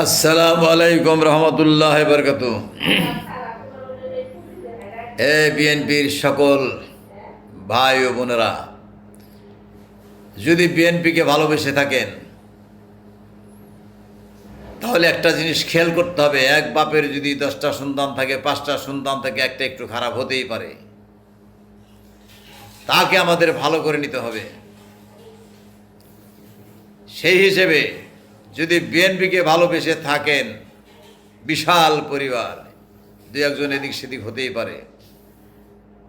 আসসালামু আলাইকুম রহমতুল্লাহ বরকত এ বিএনপির সকল ভাই ও বোনেরা, যদি বিএনপিকে ভালোবেসে থাকেন, তাহলে একটা জিনিস খেয়াল করতে হবে, এক বাপের যদি দশটা সন্তান থাকে, পাঁচটা সন্তান থাকে একটা একটু খারাপ হতেই পারে। তাকে আমাদের ভালো করে নিতে হবে। সেই হিসেবে যদি বিএনপিকে ভালোবেসে থাকেন, বিশাল পরিবার, দু একজন এদিক সেদিক হতেই পারে।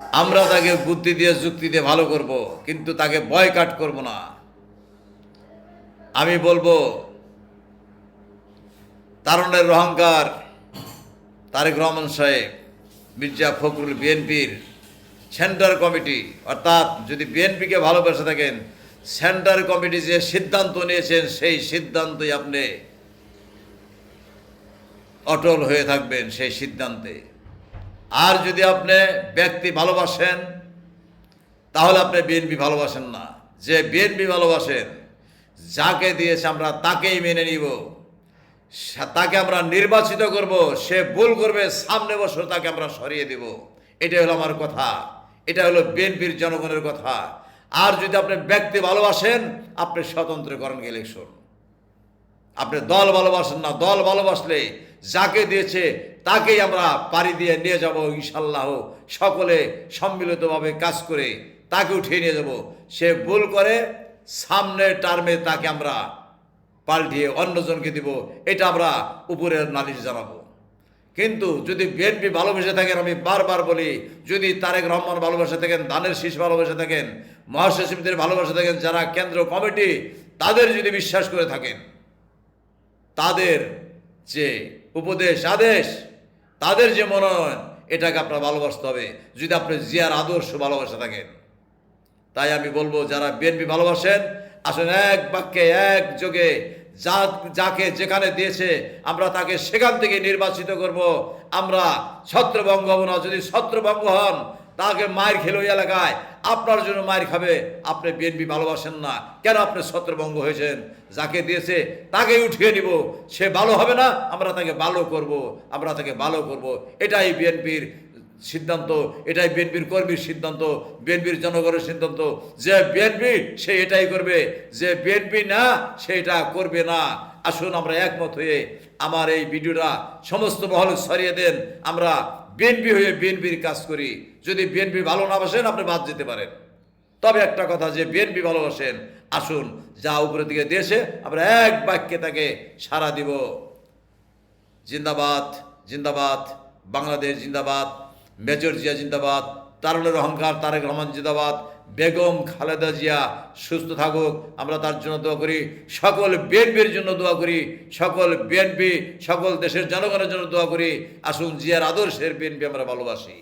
আমরা তাকে বুদ্ধি দিয়ে, যুক্তি দিয়ে ভালো করব, কিন্তু তাকে বয়কাট করব না। আমি বলব তারুণের অহংকার, তারেক রহমান সাহেব, মির্জা ফখরুল বিএনপির সেন্টার কমিটি অর্থাৎ যদি বিএনপিকে ভালোবেসে থাকেন সেন্টার কমিটি যে সিদ্ধান্ত নিয়েছেন, সেই সিদ্ধান্তই আপনি অটল হয়ে থাকবেন সেই সিদ্ধান্তে। আর যদি আপনি ব্যক্তি ভালোবাসেন, তাহলে আপনি বিএনপি ভালোবাসেন না। যে বিএনপি ভালোবাসেন, যাকে দিয়েছে আমরা তাকেই মেনে নিব। তাকে আমরা নির্বাচিত করব, সে ভুল করবে, সামনে বছর তাকে আমরা সরিয়ে দেব। এটা হলো আমার কথা। এটা হলো বিএনপির জনগণের কথা। আর যদি আপনি ব্যক্তি ভালোবাসেন, আপনি স্বতন্ত্র করেন ইলেকশন আপনি দল ভালোবাসেন না, দল ভালোবাসলে যাকে দিয়েছে তাকেই আমরা পাড়ি দিয়ে নিয়ে যাব ইনশাল্লাহ সকলে সম্মিলিতভাবে কাজ করে তাকে উঠিয়ে নিয়ে যাব। সে ভুল করে সামনের টার্মে তাকে আমরা পাল্টিয়ে অন্যজনকে দিব। এটা আমরা উপরের নালিশ জানাব। কিন্তু যদি বিএনপি ভালোবেসে থাকেন, আমি বারবার বলি, যদি তারেক রহমান ভালোবাসে থাকেন দানের শীষ ভালোবাসে থাকেন মহাসচিবদের ভালোবাসে থাকেন, যারা কেন্দ্র কমিটি, তাদের যদি বিশ্বাস করে থাকেন, তাদের যে উপদেশ, আদেশ, তাদের যে মনোনয়ন, এটাকে আপনার ভালোবাসতে হবে। যদি আপনি জিয়ার আদর্শ ভালোবাসে থাকেন, তাই আমি বলব, যারা বিএনপি ভালোবাসেন, আসুন এক বাক্যে, এক যোগে যা, যাকে যেখানে দিয়েছে, আমরা তাকে সেখান থেকে নির্বাচিত করব। আমরা ছত্রভঙ্গ হব না। যদি ছত্রভঙ্গ হন, তাকে মায়ের খেলো ওই এলাকায়। আপনার জন্য মায়ের খাবে। আপনি বিএনপি ভালোবাসেন না। কেন আপনি ছত্রভঙ্গ হয়েছেন? যাকে দিয়েছে, তাকে উঠিয়ে নিব। সে ভালো হবে না, আমরা তাকে ভালো করব। আমরা তাকে ভালো করব। এটাই বিএনপির সিদ্ধান্ত, এটাই বিএনপির কর্মীর সিদ্ধান্ত, বিএনপির জনগণের সিদ্ধান্ত। যে বিএনপি, সে এটাই করবে। যে বিএনপি না সে এটা করবে না। আসুন আমরা একমত হয়ে আমার এই ভিডিওটা সমস্ত মহলে সরিয়ে দেন। আমরা বিএনপি হয়ে বিএনপির কাজ করি। যদি বিএনপি ভালো না বাসেন, আপনি বাদ যেতে পারেন। তবে একটা কথা যে বিএনপি ভালোবাসেন আসুন যা উপরের দিকে দিয়েছে, আমরা এক বাক্যে তাকে সাড়া দিব। জিন্দাবাদ জিন্দাবাদ, বাংলাদেশ জিন্দাবাদ। মেজর জিয়া জিন্দাবাদ, তারুণের অহংকার তারেক রহমান জিন্দাবাদ, বেগম খালেদা জিয়া সুস্থ থাকুক। আমরা তার জন্য দোয়া করি, সকল বিএনপির জন্য দোয়া করি, সকল বিএনপি, সকল দেশের জনগণের জন্য দোয়া করি। আসুন জিয়ার আদর্শের বিএনপি আমরা ভালোবাসি।